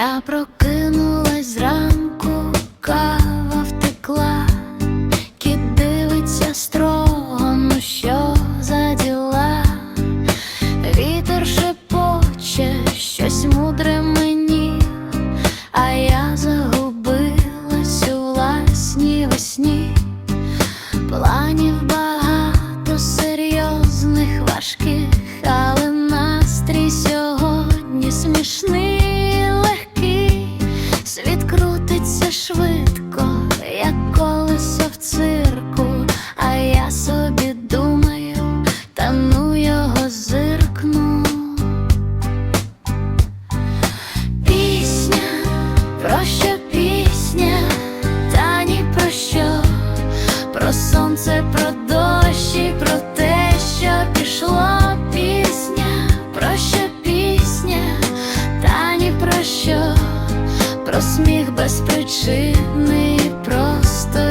Я прокину. швидко, як колесо в цирку, а я собі думаю, та ну його зиркну. Пісня про що про сміх без причини просто.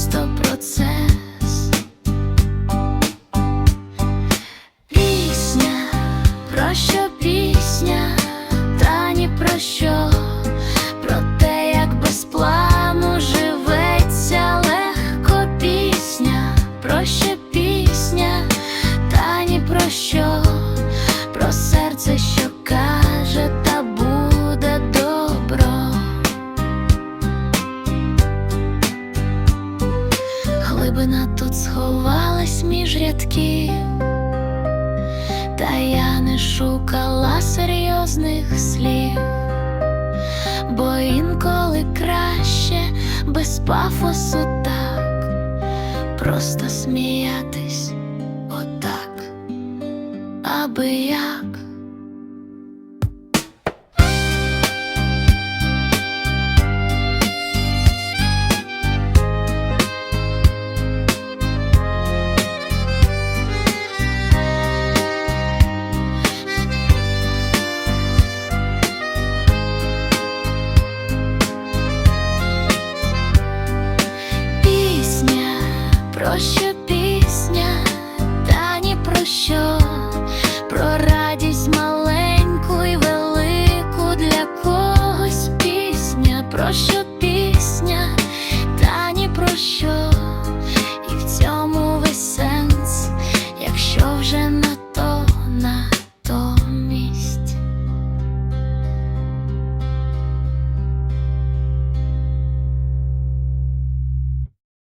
просто процес, пісня про що. глибина тут сховалась між рядків, та я не шукала серйозних слів, бо інколи краще без пафосу так, просто сміятись отак, аби як. sure.